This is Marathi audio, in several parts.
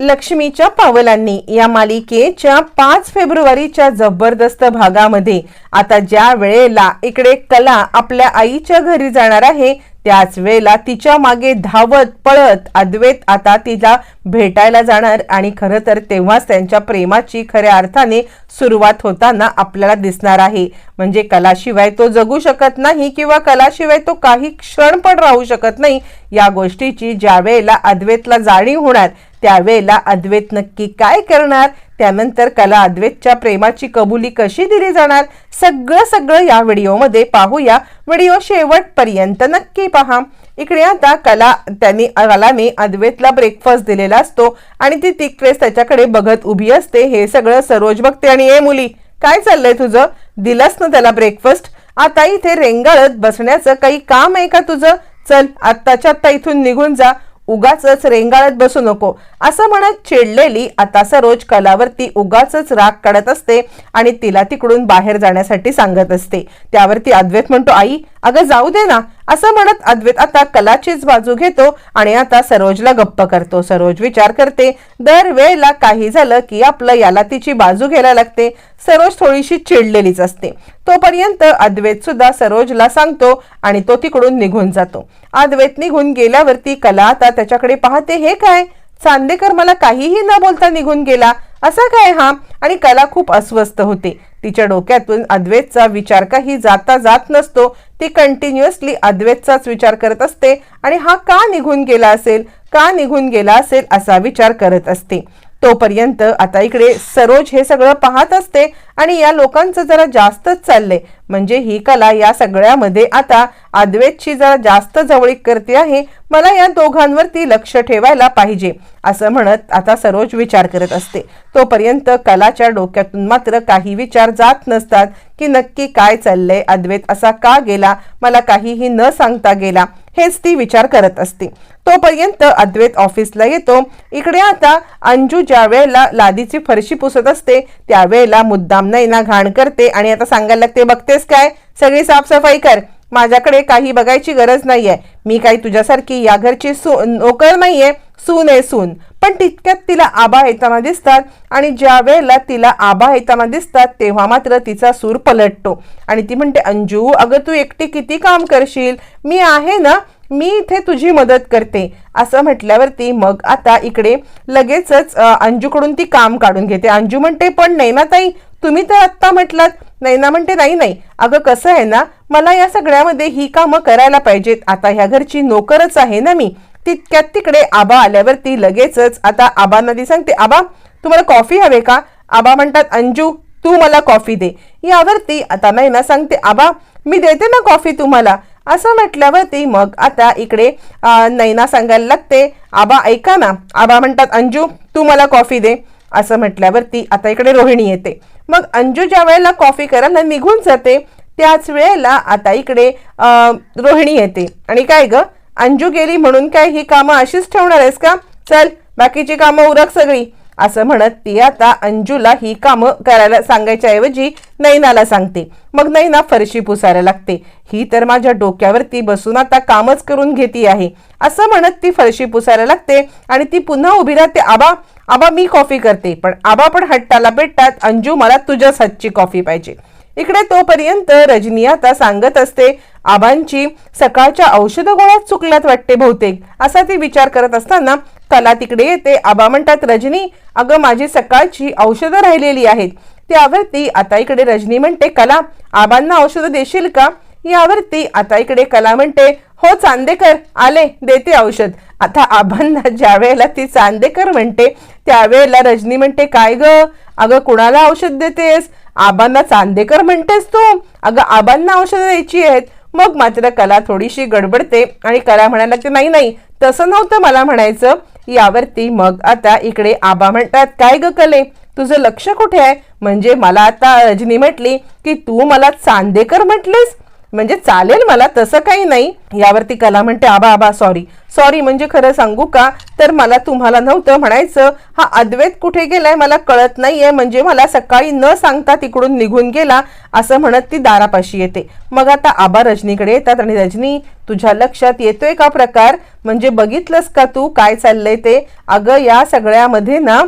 लक्ष्मीच्या पावलांनी या मालिकेच्या पाच फेब्रुवारीच्या जबरदस्त भागामध्ये आता ज्या वेळेला इकडे कला आपल्या आईच्या घरी जाणार आहे त्याच वेळेला तिच्यामागे धावत पळत अद्वैत आता तिला भेटायला जाणार आणि खरं तर तेव्हाच त्यांच्या प्रेमाची खऱ्या अर्थाने सुरुवात होताना आपल्याला दिसणार आहे. म्हणजे कलाशिवाय तो जगू शकत नाही किंवा कलाशिवाय तो काही क्षण पण राहू शकत नाही या गोष्टीची ज्या वेळेला अद्वैतला जाणीव होणार त्यावेळेला अद्वैत नक्की काय करणार? त्यानंतर कला अद्वैतच्या प्रेमाची कबुली कशी दिली जाणार? सगळं सगळं या व्हिडिओमध्ये पाहूया. व्हिडिओ शेवटपर्यंत नक्की पहा. इकडे आता कला त्यांनी कलाने अद्वैतला ब्रेकफास्ट दिलेला असतो आणि ती तिकडेच त्याच्याकडे बघत उभी असते. हे सगळं सरोज बघते आणि ए मुली काय चाललंय तुझं? दिलंस ना त्याला ब्रेकफास्ट आता इथे रेंगाळत बसण्याचं काही काम आहे का तुझं? चल आत्ताच्या आत्ता इथून निघून जा. उगाच रेंगाळत बसू नको. असं म्हणत चिडलेली आता सरोज कलावरती उगाच राग काढत असते आणि तिला तिकडून बाहेर जाण्यासाठी सांगत असते. त्यावरती अद्वैत म्हणतो आई अगं जाऊ दे ना. असं म्हणत अद्वैत आता कलाचीच बाजू घेतो आणि आता सरोजला गप्प करतो. सरोज विचार करते दर वेळेला काही झालं की आपलं याला तिची बाजू घ्यायला लागते. सरोज थोडीशी चिडलेलीच असते. तोपर्यंत अद्वैत सुद्धा सरोजला सांगतो आणि तो तिकडून निघून जातो. अद्वैत निघून गेल्यावरती कला आता त्याच्याकडे पाहते हे काय? चांदेकर मला काहीही न बोलता निघून गेला. असा काय हा? आणि कला खूप अस्वस्थ होते. तिच्या डोक्यातून अद्वैतचा विचार काही जाता जात नसतो. ती कंटिन्युअसली अद्वैतचाच विचार करत असते. आणि हा का निघून गेला असेल? का निघून गेला असेल असा विचार करत असते. तोपर्यंत आता इकडे सरोज हे सगळं पाहत असते आणि या लोकांचं जरा जास्तच चाललंय. म्हणजे ही कला या सगळ्यामध्ये आता अद्वेतची जरा जास्त जवळीक करते आहे. मला या दोघांवरती लक्ष ठेवायला पाहिजे असं म्हणत आता सरोज विचार करत असते. तोपर्यंत कलाच्या डोक्यातून मात्र काही विचार जात नसतात की नक्की काय चाललंय अद्वैत असा का गेला? मला काहीही न सांगता गेला. हेच ती विचार करत असते. तोपर्यंत अद्वैत ऑफिसला येतो. इकडे आता अंजू ज्या वेळेला लादीची फरशी पुसत असते त्यावेळेला मुद्दाम नैना घाण करते आणि आता सांगायला लागते बघतेस काय? सगळी साफसफाई कर. माझ्याकडे काही बघायची गरज नाहीये. मी काही तुझ्यासारखी या घरची सू नोकर नाहीये. सून आहे सून. पण तितक्यात तिला आबा येताना दिसतात आणि ज्या वेळेला तिला आबा येताना दिसतात तेव्हा मात्र तिचा सूर पलटतो. आणि ती म्हणते अंजू अगं तू एकटी किती काम करशील? मी आहे ना मी इथे तुझी मदत करते. असं म्हटल्यावरती मग आता इकडे लगेचच अंजूकडून ती काम काढून घेते. अंजू म्हणते पण नाही ना ताई तुम्ही तर आत्ता म्हटलात नैना म्हणते नाही नाही. अगं कसं आहे ना मला या सगळ्यामध्ये ही कामं करायला पाहिजेत. आता ह्या घरची नोकरच आहे ना मी. तितक्यात तिकडे आबा आल्यावरती लगेचच आता आबांना ती सांगते आबा तुम्हाला कॉफी हवे का? आबा म्हणतात अंजू तू मला कॉफी दे. यावरती आता नैना सांगते आबा मी देते ना कॉफी तुम्हाला. असं म्हटल्यावरती मग आता इकडे नैना सांगायला लागते आबा ऐका ना. आबा म्हणतात अंजू तू मला कॉफी दे. असं म्हटल्यावरती आता इकडे रोहिणी येते. मग अंजू ज्या वेळेला कॉफी करायला निघून जाते त्याच वेळेला आता इकडे रोहिणी येते. आणि काय ग? अंजू गेली म्हणून काय ही कामं अशीच ठेवणार आहेस का? चल बाकीची कामं उरक सगळी. असं म्हणत ती आता अंजूला ही कामं करायला सांगायच्या ऐवजी नैनाला सांगते. मग नैना फरशी पुसायला लागते. ही तर माझ्या डोक्यावरती बसून आता कामच करून घेती आहे. असं म्हणत ती फरशी पुसायला लागते आणि ती पुन्हा उभी राहते. आबा आबा मी कॉफी करते. पण आबा पण हट्टाला पेटतात अंजू मला तुझ्याच हातची कॉफी पाहिजे. इकडे तोपर्यंत रजनी आता सांगत असते आबांची सकाळच्या औषध गोळ्यात चुकल्यात वाटते बहुतेक. असा ती विचार करत असताना कला तिकडे येते. आबा म्हणतात रजनी अगं माझी सकाळची औषधं राहिलेली आहेत. त्यावरती आता इकडे रजनी म्हणते कला आबांना औषधं देशील का? यावरती आता इकडे कला म्हणते हो चांदेकर आले देते औषध. आता आबांना ज्या वेळेला ती चांदेकर म्हणते त्यावेळेला रजनी म्हणते काय ग? अगं कुणाला औषध देतेस? आबांना चांदेकर म्हणतेस तू? अगं आबांना औषधं द्यायची आहेत. मग मात्र कला थोडीशी गडबडते आणि कला म्हणायला लागते नाही नाही तसं नव्हतं मला म्हणायचं. यावरती मग आता इकडे आबा म्हणतात काय ग कले? तुझं लक्ष कुठे आहे? म्हणजे मला आता रजनी म्हटली की तू मला चांदेकर म्हटलीस? म्हणजे चालेल मला तसं काही नाही. यावरती कला म्हणते आबा आबा सॉरी सॉरी म्हणजे खरं सांगू का? तर मला तुम्हाला नव्हतं म्हणायचं. हा अद्वैत कुठे गेलाय मला कळत नाहीये. म्हणजे मला सकाळी न सांगता तिकडून निघून गेला असं म्हणत ती दारापाशी येते. मग आता आबा रजनीकडे येतात आणि रजनी तुझ्या लक्षात येतोय का प्रकार? म्हणजे बघितलंस का तू काय चाललंय ते? अगं या सगळ्यामध्ये ना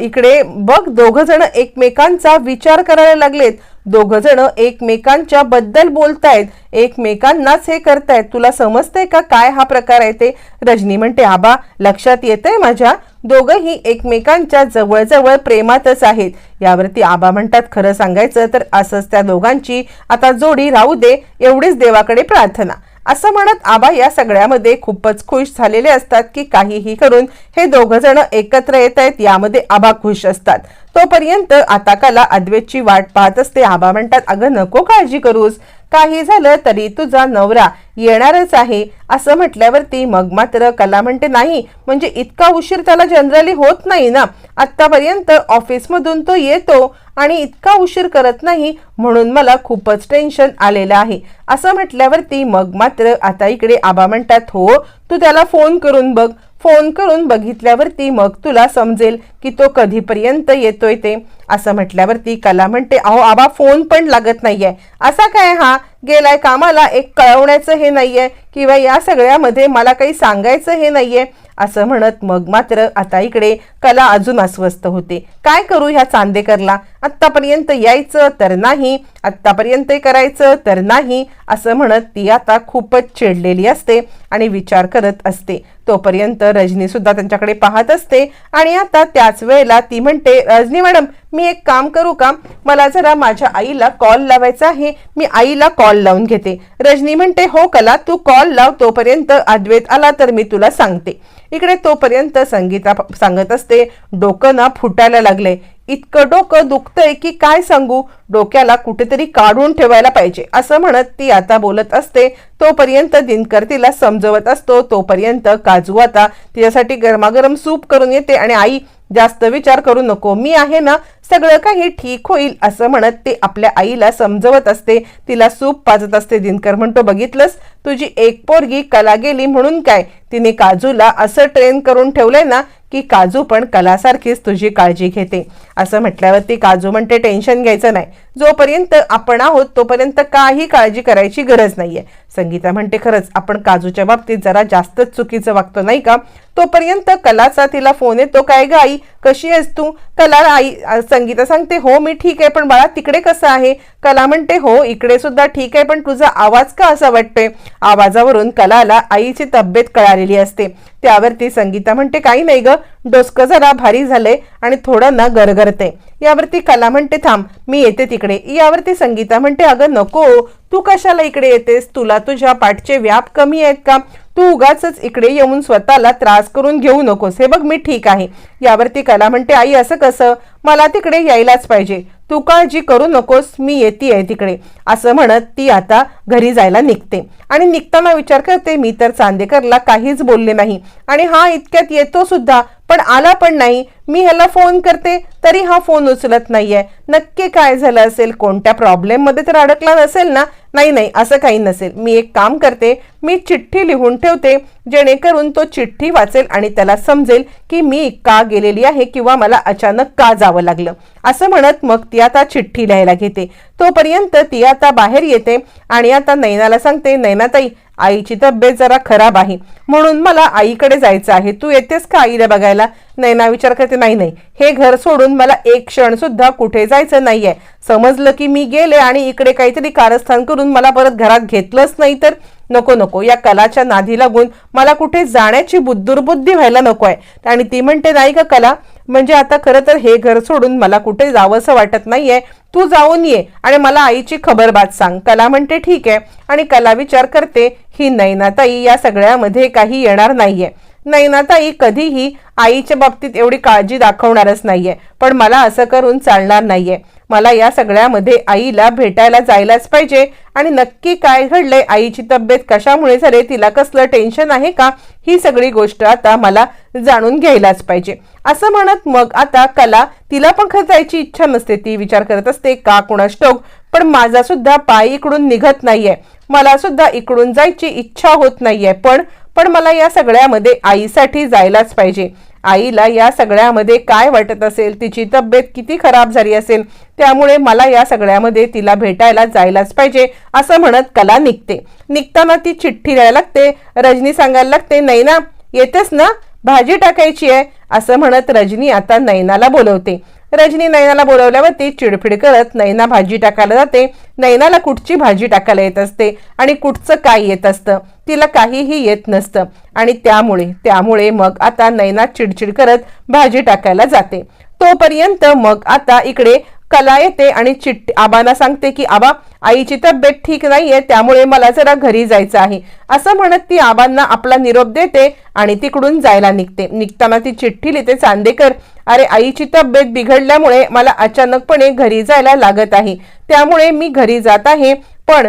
इकडे बघ दोघ जण एकमेकांचा विचार करायला लागलेत. दोघ जण एकमेकांच्या बद्दल बोलतायत. एकमेकांनाच हे करतायत. तुला समजतंय का काय हा प्रकार आहे ते? रजनी म्हणते आबा लक्षात येतंय माझ्या? दोघंही एकमेकांच्या जवळजवळ प्रेमातच आहेत. यावरती आबा म्हणतात खरं सांगायचं तर असंच त्या दोघांची. आता जोडी राहू दे एवढीच देवाकडे प्रार्थना. असं म्हणत आबा या सगळ्यामध्ये खूपच खुश झालेले असतात की काहीही करून हे दोघं जण एकत्र येत आहेत यामध्ये आबा खुश असतात. तोपर्यंत आता काला अद्वैतची वाट पाहत असते. आबा म्हणतात अगं नको काळजी करूस. काही झालं तरी तुझा नवरा येणारच आहे. असं म्हटल्यावरती मग मात्र कला म्हणते नाही म्हणजे इतका उशीर त्याला जनरली होत नाही ना. आत्तापर्यंत ऑफिसमधून तो येतो आणि इतका उशीर करत नाही म्हणून मला खूपच टेन्शन आलेलं आहे. असं म्हटल्यावरती मग मात्र आता इकडे आबा म्हणतात हो तू त्याला फोन करून बघ. फोन करून बघितल्यावरती मग तुला समजेल की तो कधीपर्यंत येतोय ते. असं म्हटल्यावरती कला म्हणते अहो आबा फोन पण लागत नाहीये. असा काय? हा गेलाय कामाला एक कळवण्याचं हे नाहीये किंवा या सगळ्यामध्ये मला काही सांगायचं हे नाहीये. असं म्हणत मग मात्र आता इकडे कला अजून अस्वस्थ होते. काय करू ह्या चांदेकरला? आत्तापर्यंत यायचं तर नाही आत्तापर्यंत करायचं तर नाही असं म्हणत ती आता खूपच चिडलेली असते आणि विचार करत असते. तोपर्यंत रजनीसुद्धा त्यांच्याकडे पाहत असते आणि आता त्याच वेळेला ती म्हणते रजनी मॅडम मी एक काम करू का? मला जरा माझ्या आईला कॉल लावायचा आहे. मी आईला कॉल लावून घेते. रजनी म्हणते हो कला तू कॉल लाव तोपर्यंत अद्वैत आला तर मी तुला सांगते. इकडे तोपर्यंत संगीता सांगत असते डोकं ना फुटायला लागले. इतकं डोकं दुखतंय की काय सांगू? डोक्याला कुठेतरी काढून ठेवायला पाहिजे. असं म्हणत ती आता बोलत असते. तोपर्यंत दिनकर तिला समजवत असतो. तोपर्यंत काजू आता तिच्यासाठी गरमागरम सूप करून येते आणि आई जास्त विचार करू नको. मी आहे ना सगळं काही ठीक होईल असं म्हणत ते आपल्या आईला समजवत असते. तिला सूप पाजत असते. दिनकर म्हणतो बघितलंस? तुझी एक पोरगी कला गेली म्हणून काय? तिने काजूला असं ट्रेन करून ठेवलंय ना की काजू पण कलासारखीच तुझी काळजी घेते. असं म्हटल्यावरती काजू म्हणते टेन्शन घ्यायचं नाही. जोपर्यंत आपण आहोत तोपर्यंत काही काळजी करायची गरज नाहीये. संगीता म्हणते खरंच आपण काजूच्या बाबतीत जरा जास्तच चुकीचं वागतो नाही का? तोपर्यंत कलाचा तिला फोन येतो काय ग आई? कशी आहेस तू? कला आई संगीता सांगते हो मी ठीक आहे पण बाळा तिकडे कसं आहे? कला म्हणते हो इकडे सुद्धा ठीक आहे पण तुझा आवाज का असा वाटतोय? आवाजावरून कलाला आईची तब्येत कळालेली असते. त्यावरती संगीता म्हणते काही नाही ग डोसकं जरा भारी झालंय आणि थोडं ना गरगरते यावरती कला म्हणते थांब मी येते तिकडे. यावरती संगीता म्हणते अगं नको तू कशाला इकडे येतेस? तुला तुझ्या पाठचे व्याप कमी आहेत का? तू उगाच इकडे येऊन स्वतःला त्रास करून घेऊ नकोस. हे बघ मी ठीक आहे. यावरती कला म्हणते आई असं कसं? मला तिकडे यायलाच पाहिजे. तू काळजी करू नकोस मी येते आहे तिकडे. असं म्हणत ती आता घरी जायला निघते. आणि निघताना विचार करते मी तर चांदेकरला काहीच बोलले नाही. आणि हा इतक्यात येतो सुद्धा पण आला पण नाही. मी ह्याला फोन करते तरी हा फोन उचलत नाहीये. नक्की काय झालं असेल? कोणत्या प्रॉब्लेममध्ये तर अडकला नसेल ना? नाही नाही असं काही नसेल. मी एक काम करते मी चिठ्ठी लिहून ठेवते जेणेकरून तो चिठ्ठी वाचेल आणि त्याला समजेल की मी का गेलेली आहे किंवा मला अचानक का जावं लागलं. असं म्हणत मग ती आता चिठ्ठी लिहायला घेते. तोपर्यंत ती आता बाहेर येते आणि आता नैनाला सांगते नैनाताई आईची तब्येत जरा खराब आहे. म्हणून मला आईकडे जायचं आहे. तू येतेस का आईला बघायला? नैना विचार करते नाही नाही. हे घर सोडून मला एक क्षण सुद्धा कुठे जायचं नाहीये. समजलं की मी गेले आणि इकडे काहीतरी कारस्थान करून मला परत घरात घेतलंच नाही तर नको नको. या कलाच्या नाधी लागून मला कुठे जाण्याची बुद्धुर्बुद्धी व्हायला नको आहे आणि ती म्हणते नाही का कला. म्हणजे आता खरं तर हे घर सोडून मला कुठे जावंसं वाटत नाहीये. तू जाऊन ये आणि मला आईची खबरबात सांग. कला म्हणते ठीक आहे. आणि कला विचार करते ही नैनाताई या सगळ्यामध्ये काही येणार नाहीये. नैनाताई कधीही आईच्या बाबतीत एवढी काळजी दाखवणारच नाहीये. पण मला असं करून चालणार नाहीये. मला या सगळ्यामध्ये आईला भेटायला जायलाच पाहिजे. आणि नक्की काय घडलंय आईची तब्येत कशामुळे झाले तिला कसलं टेन्शन आहे का ही सगळी गोष्ट आता मला जाणून घ्यायलाच पाहिजे. असं म्हणत मग आता कला तिला पण जायची इच्छा नसते. ती विचार करत असते का कुणास टोक पण माझा सुद्धा पाय इकडून निघत नाहीये. मला सुद्धा इकडून जायची इच्छा होत नाहीये. पण पण मला या सगळ्यामध्ये आईसाठी जायलाच पाहिजे. आईला या सगळ्यामध्ये काय वाटत असेल तिची तब्येत किती खराब झाली असेल त्यामुळे मला या सगळ्यामध्ये तिला भेटायला जायलाच पाहिजे असं म्हणत कला निघते. निघताना ती चिठ्ठी द्यायला लागते. रजनी सांगायला लागते नाही ना येतेस ना? भाजी टाकायची आहे. असं म्हणत रजनी आता नैनाला बोलवते. रजनी नैनाला बोलवल्यावरती चिडफिड करत नैना भाजी टाकायला जाते. नैनाला कुठची भाजी टाकायला येत असते आणि कुठचं काय येत असतं? तिला काहीही येत नसतं. आणि त्यामुळे त्यामुळे मग आता नैना चिडचिड करत भाजी टाकायला जाते. तोपर्यंत मग आता इकडे कला येते आणि चिठ्ठी आबांना सांगते की आबा आईची तब्येत ठीक नाहीये त्यामुळे मला जरा घरी जायचं आहे. असं म्हणत ती आबांना आपला निरोप देते आणि तिकडून जायला निघते. निघताना ती चिठ्ठी लिहिते चांदेकर अरे आईची तब्येत बिघडल्यामुळे मला अचानकपणे घरी जायला लागत आहे. त्यामुळे मी घरी जात आहे पण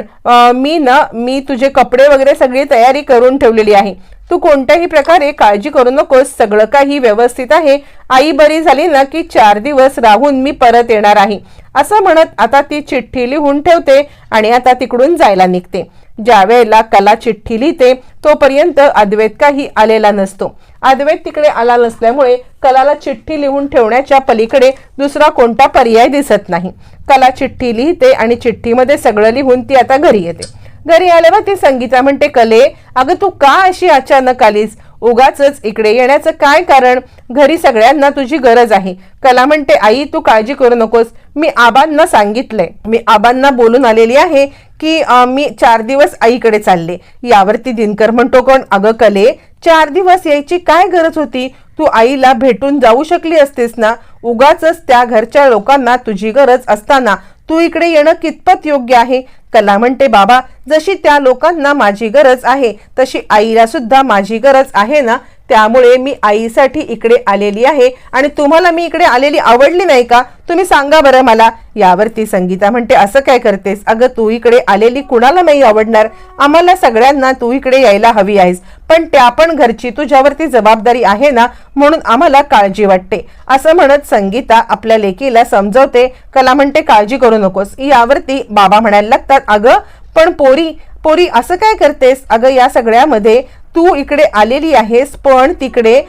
मी ना मी तुझे कपडे वगैरे सगळी तयारी करून ठेवलेली आहे. तू कोणत्याही प्रकारे काळजी करू नकोस. सगळं काही व्यवस्थित आहे. आई बरी झाली ना की चार दिवस राहून मी परत येणार आहे. असं म्हणत आता ती चिठ्ठी लिहून ठेवते आणि आता तिकडून जायला निघते. ज्या वेळेला कला चिठ्ठी लिहिते तोपर्यंत अद्वैत काही आलेला नसतो. अद्वैत तिकडे आला नसल्यामुळे कलाला चिठ्ठी लिहून ठेवण्याच्या पलीकडे दुसरा कोणता पर्याय दिसत नाही. कला चिठ्ठी लिहिते आणि चिठ्ठीमध्ये सगळं लिहून ती आता घरी येते. घरी आल्यावर ती संगीता म्हणते कले अगं तू का अशी अचानक आलीस? उगाच इकडे येण्याचं काय कारण? घरी सगळ्यांना तुझी गरज आहे. कला म्हणते आई तू काळजी करू नकोस. मी आबांना सांगितलंय. मी आबांना बोलून आलेली आहे की मी चार दिवस आईकडे चालले. यावरती दिनकर म्हणतो कोण? अगं कले चार दिवस यायची काय गरज होती? तू आईला भेटून जाऊ शकली असतेस ना? उगाच त्या घरच्या लोकांना तुझी गरज असताना तू इकडे येणं कितपत योग्य आहे? कला म्हणते बाबा जशी त्या लोकांना माझी गरज आहे तशी आईला सुद्धा माझी गरज आहे ना? त्यामुळे मी आईसाठी इकडे आलेली आहे आणि तुम्हाला मी इकडे आलेली आवडली नाही का? तुम्ही सांगा बरं मला. यावरती संगीता म्हणते असं काय करतेस? अगं तू इकडे आलेली कुणाला नाही आवडणार? आम्हाला सगळ्यांना तू इकडे यायला हवी आहेस पण त्या पण घरची तुझ्यावरती जबाबदारी आहे ना? म्हणून आम्हाला काळजी वाटते. असं म्हणत संगीता आपल्या लेकीला समजवते कला म्हणते काळजी करू नकोस. यावरती बाबा म्हणायला लागतात अगं पण पोरी पोरी असं काय करतेस? अगं या सगळ्यामध्ये तू इकडे आलेली आहेस पण तिकडे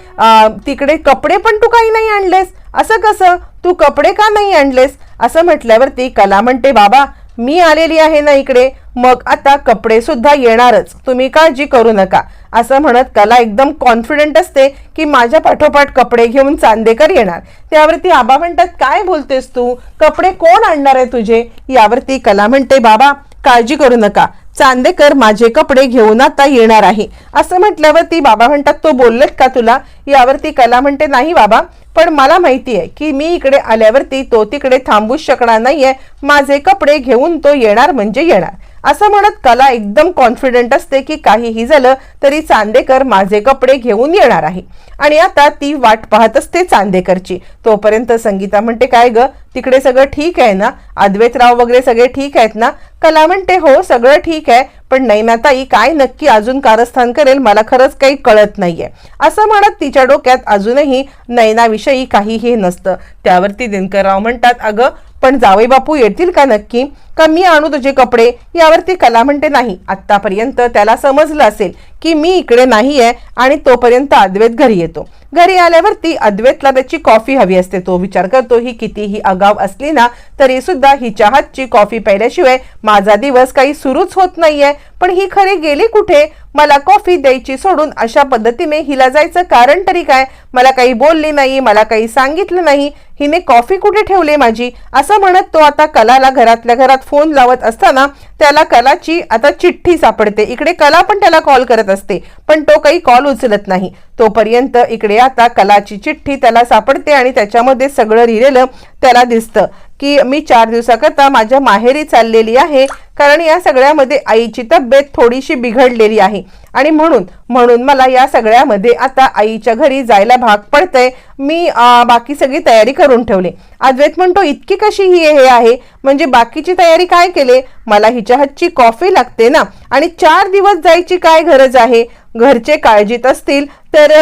तिकडे कपडे पण तू काही नाही आणलेस. असं कसं? तू कपडे का नाही आणलेस? असं म्हटल्यावरती कला म्हणते बाबा मी आलेली आहे ना इकडे मग आता कपडे सुद्धा येणारच. तुम्ही काळजी करू नका. असं म्हणत कला एकदम कॉन्फिडंट असते की माझ्या पाठोपाठ कपडे घेऊन चांदेकर येणार. त्यावरती आबा म्हणतात काय बोलतेस तू? कपडे कोण आणणार आहे तुझे? यावरती कला म्हणते बाबा काळजी करू नका. चांदेकर माझे कपडे घेऊन आता येणार आहे. असं म्हटल्यावरती बाबा म्हणतात तो बोललेत का तुला? यावरती कला म्हणते नाही बाबा पण मला माहिती आहे की मी इकडे आल्यावरती तो तिकडे थांबूच शकणार नाहीये. माझे कपडे घेऊन तो येणार म्हणजे येणार. असं म्हणत कला एकदम कॉन्फिडंट असते की काहीही झालं तरी चांदेकर माझे कपडे घेऊन येणार आहे. आणि आता ती वाट पाहत असते चांदेकरची. तोपर्यंत संगीता म्हणते काय ग? तिकडे सगळं ठीक आहे ना? अद्वैतराव वगैरे सगळे ठीक आहेत ना? कला म्हणते हो सगळं ठीक आहे. पण नैनाताई काय नक्की अजून कारस्थान करेल मला खरंच काही कळत नाहीये. असं म्हणत तिच्या डोक्यात अजूनही नैनाविषयी काहीही नसतं. त्यावरती दिनकरराव म्हणतात अगं पण जावई बापू येतील का नक्की? का मी आणू तुझे कपडे? यावरती कला म्हणते नाही. आतापर्यंत त्याला समजलं असेल की मी इकडे नाही आहे आणि तोपर्यंत अद्वैत घरी येतो. घरी आल्यावरती अद्वैतला त्याची कॉफी हवी असते. तो विचार करतो ही कितीही अगाव असली ना तरी सुद्धा हिच्या हातची कॉफी प्यायल्याशिवाय माझा दिवस काही सुरूच होत नाहीये. पण ही खरे गेली कुठे? मला कॉफी द्यायची सोडून अशा पद्धतीने हिला जायचं कारण तरी काय? मला काही बोलली नाही मला काही सांगितलं नाही. हिने कॉफी कुठे ठेवली माझी? असं म्हणत तो आता कलाला घरातल्या घरात फोन लावत असताना त्याला कलाची आता चिठ्ठी सापडते. इकडे कला पण त्याला कॉल करत असते पण तो काही कॉल उचलत नाही. तोपर्यंत इकडे आता कलाची चिठ्ठी त्याला सापडते आणि त्याच्यामध्ये सगळं लिहिलेलं त्याला दिसतं की मी चार दिवसाकरता माझ्या माहेरी चाललेली आहे कारण या सगळ्यामध्ये आईची तब्येत थोडीशी बिघडलेली आहे. आणि म्हणून म्हणून मला या सगळ्यामध्ये आता आईच्या घरी जायला भाग पडतंय. मी बाकी सगळी तयारी करून ठेवली. अद्वैत म्हणतो इतकी कशी ही हे आहे? म्हणजे बाकीची तयारी काय केले? मला हिच्या हातची कॉफी लागते ना. आणि चार दिवस जायची काय गरज आहे? घरचे काळजीत असतील तर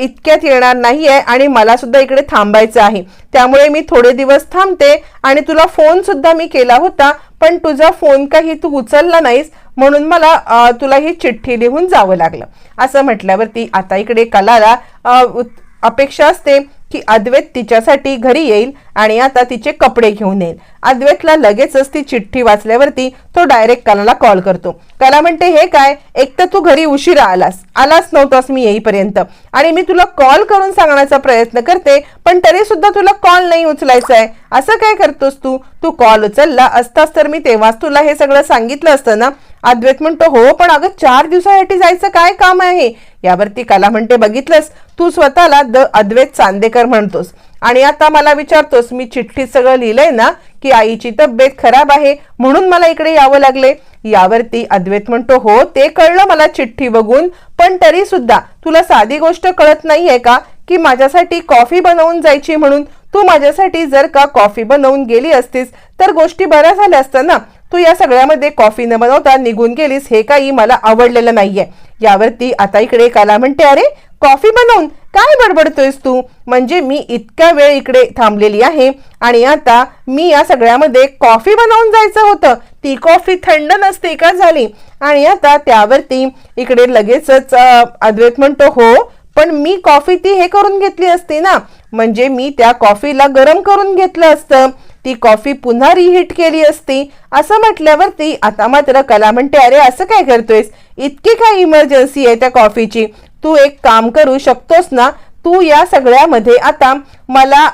इतक्यात येणार नाही आहे आणि मला सुद्धा इकडे थांबायचं आहे. त्यामुळे मी थोडे दिवस थांबते आणि तुला फोन सुद्धा मी केला होता पण तुझा फोन काही तू उचलला नाहीस. म्हणून मला तुला ही चिठ्ठी लिहून जावं लागलं. असं म्हटल्यावरती आता इकडे कलाला अपेक्षा असते की अद्वैत तिच्यासाठी घरी येईल. आणि आता तिचे कपडे घेऊन येईल. अद्वैतला लगेचच ती चिठ्ठी वाचल्यावरती तो डायरेक्ट कलाला कॉल करतो. कला म्हणते हे काय? एक तर तू घरी उशिरा आलास. आलाच नव्हतास मी येईपर्यंत. आणि मी तुला कॉल करून सांगण्याचा प्रयत्न करते पण तरी सुद्धा तुला कॉल नाही उचलायचा आहे. असं काय करतोस तू? तू कॉल उचलला असतास तर मी तेव्हाच तुला हे सगळं सांगितलं असतं ना? अद्वैत म्हणतो हो पण अगं चार दिवसासाठी जायचं काय काम आहे? यावरती कला म्हणते बघितलंस? तू स्वतःला द अद्वैत चांदेकर म्हणतोस. आणि आता मला विचारतोस मी चिठ्ठीत सगळं लिहिलंय ना की आईची तब्येत खराब आहे म्हणून मला इकडे यावं लागले. यावरती अद्वैत म्हणतो हो ते कळलं मला चिठ्ठी बघून पण तरी सुद्धा तुला साधी गोष्ट कळत नाहीये का की माझ्यासाठी कॉफी बनवून जायची म्हणून? तू माझ्यासाठी जर का कॉफी बनवून गेली असतीस तर गोष्टी बऱ्या झाल्या असत्या ना? तू या सगळ्यामध्ये कॉफी न बनवता निघून गेलीस हे काही मला आवडलेलं नाहीये. यावरती आता इकडे काला म्हणते अरे कॉफी बनवून? काय बडबडतोयस तू? म्हणजे मी इतका वेळ इकडे थांबलेली आहे आणि आता मी या सगळ्यामध्ये कॉफी बनवून जायचं होतं. ती कॉफी थंड नसते का झाली? आणि आता त्यावरती इकडे लगेचच अद्वैत म्हणतो हो पण मी कॉफी ती हे करून घेतली असती ना. म्हणजे मी त्या कॉफीला गरम करून घेतलं असतं. ती कॉफी पुन्हा रिहीट केली असती. असं म्हटल्यावरती आता मात्र कला म्हणते अरे असं काय करतोयस? इतकी काय इमर्जन्सी आहे त्या कॉफीची? तू एक काम करू शकतोस ना? तू या सगळ्यामध्ये आता मला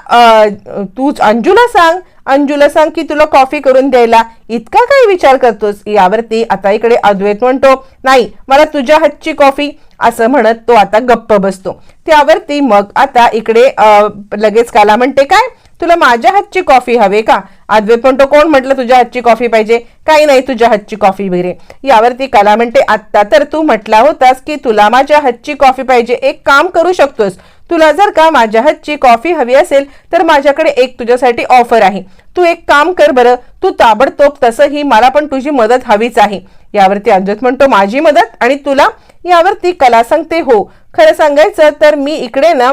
तू अंजूला सांग. अंजूला सांग की तुला कॉफी करून द्यायला इतका काय विचार करतोस? यावरती आता इकडे अद्वैत म्हणतो नाही मला तुझ्या हातची कॉफी असं म्हणत तो आता गप्प बसतो. त्यावरती मग आता इकडे लगेच काला म्हणते काय? तुला माझ्या हातची कॉफी हवे का? अद्वैत म्हणतो कोण म्हटलं तुझ्या हातची कॉफी पाहिजे? काही नाही तुझ्या हातची कॉफी वगैरे. यावरती कला म्हणते आत्ता तर तू म्हटला होतास की तुला माझ्या हातची कॉफी पाहिजे. एक काम करू शकतोस. तुला जर का माझ्या हातची कॉफी हवी असेल तर माझ्याकडे एक तुझ्यासाठी ऑफर आहे. तू एक काम कर बरं. तू ताबडतोब तसंही मला पण तुझी मदत हवीच आहे. यावरती अद्वैत म्हणतो माझी मदत आणि तुला? यावरती कला सांगते हो. खरं सांगायचं तर मी इकडे ना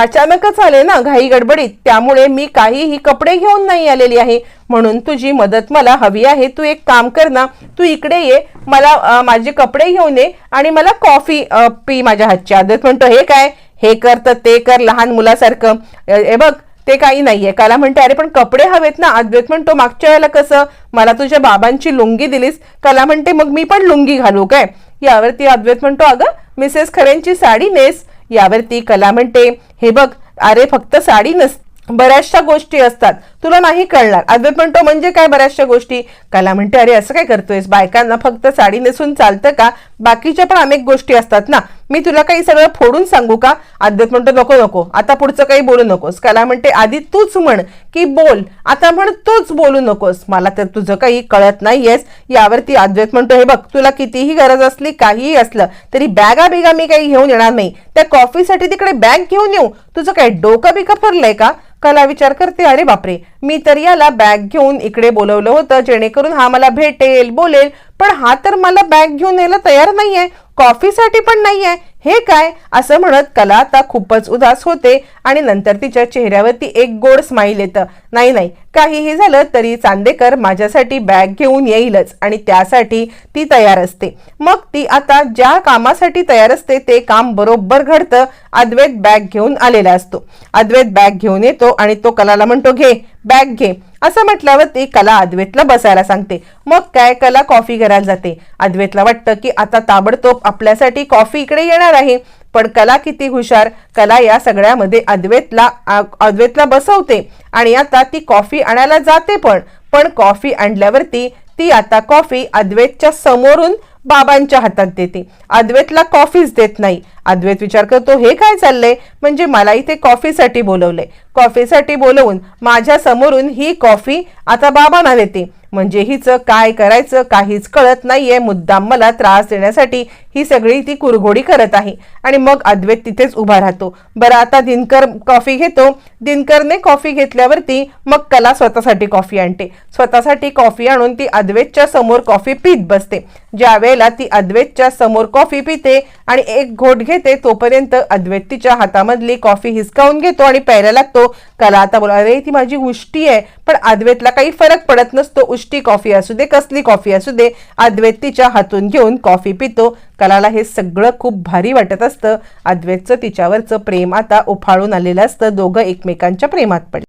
अचानकच आले ना घाई गडबडीत. त्यामुळे मी काहीही कपडे घेऊन नाही आलेली आहे. म्हणून तुझी मदत मला हवी आहे. तू एक काम कर ना तू इकडे ये. मला माझे कपडे घेऊन ये आणि मला कॉफी पी माझ्या हातची. आदत म्हणतो हे काय? हे कर तर ते कर लहान मुलासारखं. हे बघ ते काही नाहीये. काला म्हणते अरे पण कपडे हवेत ना. अद्वैत म्हणतो मागच्या वेळेला कसं? मला तुझ्या बाबांची लुंगी दिलीस. कला म्हणते मग मी पण लुंगी घालू काय? यावरती अद्वैत म्हणतो अगं मिसेस खरेंची साडी नेस. यावरती कला म्हणते. हे बघ अरे फक्त साडी नस. बऱ्याचशा गोष्टी असतात. तुला नाही कळणार. अद्वैत म्हणतो म्हणजे काय बऱ्याचशा गोष्टी? कला म्हणते अरे असं काय करतोयस? बायकांना फक्त साडी नेसून चालतं का? बाकीच्या पण अनेक गोष्टी असतात ना. मी तुला काही सगळं फोडून सांगू का? अद्वैत म्हणतो नको नको. आता पुढचं काही बोलू नकोस. कला म्हणते आधी तूच म्हण की बोल. आता म्हण तूच बोलू नकोस. मला तर तुझं काही कळत नाहीयेस. यावरती अद्वैत म्हणतो हे बघ तुला कितीही गरज असली काहीही असलं तरी बॅगा बिगा मी काही घेऊन येणार नाही. त्या कॉफीसाठी तिकडे बॅग घेऊन येऊ. तुझं काय डोकं बिकं फरलंय का? कला विचार करते अरे बापरे! मी तर याला बॅग घेऊन इकडे बोलवलं होतं जेणेकरून हा मला भेटेल बोलेल पण हा तर मला बॅग घेऊन यायला तयार नाहीये. कॉफीसाठी पण नाहीये. हे काय? असं म्हणत कला आता खूपच उदास होते आणि नंतर तिच्या चेहऱ्यावरती एक गोड स्माईल येतं. नाही नाही. काहीही झालं तरी चांदेकर माझ्यासाठी बॅग घेऊन येईलच आणि त्यासाठी ती तयार असते. मग ती आता ज्या कामासाठी तयार असते ते काम बरोबर घडतं. अद्वैत बॅग घेऊन आलेला असतो. अद्वैत बॅग घेऊन येतो आणि तो कलाला म्हणतो घे बॅग घे. असं म्हटल्यावर ती कला अद्वैतला बसायला सांगते. मग काय कला कॉफी करायला जाते? अद्वैतला वाटतं की आता ताबडतोब आपल्यासाठी कॉफी इकडे येणार आहे. पण कला किती हुशार. कला या सगळ्यामध्ये अद्वैतला अद्वेतला अद्वैतला बसवते. आणि आता ती कॉफी आणायला जाते पण. पण कॉफी आणल्यावरती ती आता कॉफी अद्वैतच्या समोरून बाबांच्या हातात देते. अद्वैतला कॉफीच देत नाही. अद्वैत विचार करतो हे काय चाललंय? म्हणजे मला इथे कॉफीसाठी बोलवलंय. कॉफीसाठी बोलवून माझ्या समोरून ही कॉफी आता बाबांना देते. म्हणजे हिचं काय करायचं काहीच कळत नाहीये. मुद्दाम मला त्रास देण्यासाठी ही सगळी ती कुरघोडी करत आहे. आणि मग अद्वैत तिथेच उभा राहतो. बरं आता दिनकर कॉफी घेतो. दिनकरने कॉफी घेतल्यावरती मग कला स्वतःसाठी कॉफी आणते. स्वतःसाठी कॉफी आणून ती अद्वैतच्या समोर कॉफी पीत बसते. ज्या वेळेला ती अद्वैतच्या समोर कॉफी पिते आणि एक घोट घेते तोपर्यंत अद्वैत तिच्या हातामधली कॉफी हिसकावून घेतो आणि प्यायला लागतो. कला आता बोला अरे ती माझी उष्टी आहे. पण अद्वैतला काही फरक पडत नसतो. बुष्टी कॉफी असू दे कसली कॉफी असू दे अद्वैत तिच्या हातून घेऊन कॉफी पितो. कलाला हे सगळं खूप भारी वाटत असतं. अद्वैतचं तिच्यावरचं प्रेम आता उफाळून आलेलं असतं. दोघं एकमेकांच्या प्रेमात पडले.